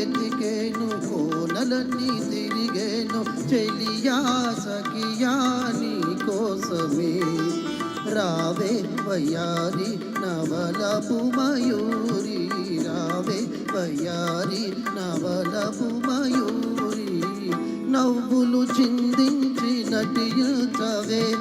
వెతికేను కోనలన్నీ తిరిగేను చెలియా సఖియా నీ కోసమే. రావే వయ్యారి నవలపు మయూరి రావే వయ్యారి నవలపు మయూరి. నవ్వులు చిందించి నటియుచవే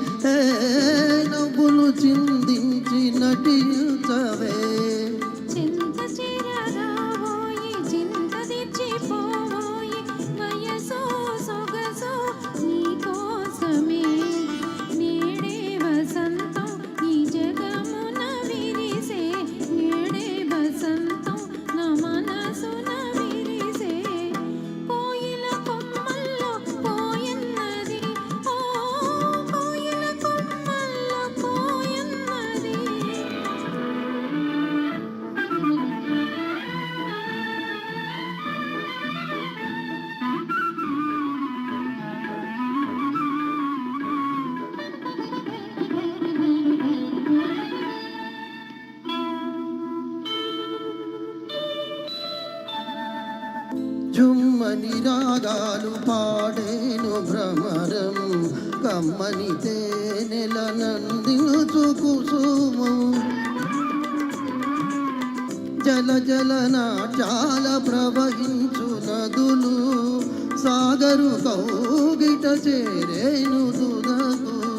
జుమ్మని రాగాలు పాడేను భ్రమరం. కమ్మని తేనెల నందించు కుసుమం. జల జల నాట్యాల ప్రవహించు నదులు. సాగరు కౌగిట చేరేను దుదకు.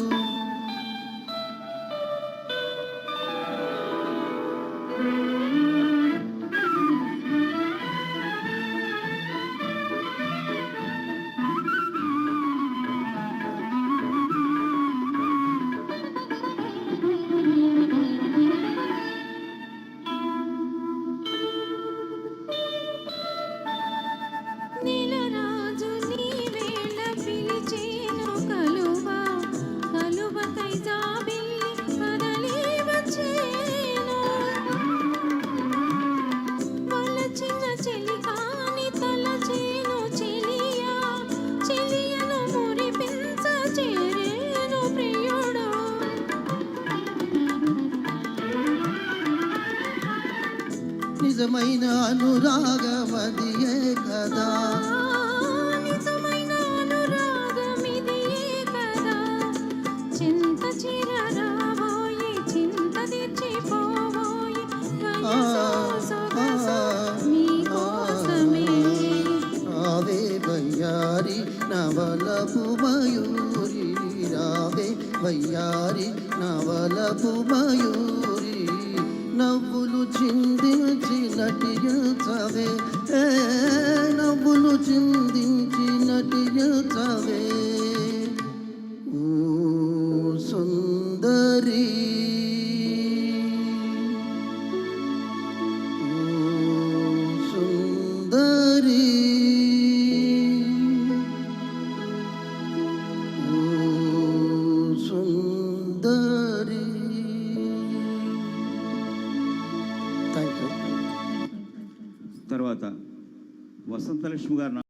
నిజమైన అనురాగమదియే కదా. వయ్యారి నవలపు మయూరి రావే వయ్యారి నవలపు మయూరి. నవ్వులు చిందించి నటియుచవే ఏ నవ్వులు చింది తర్వాత వసంతలక్ష్మి గారు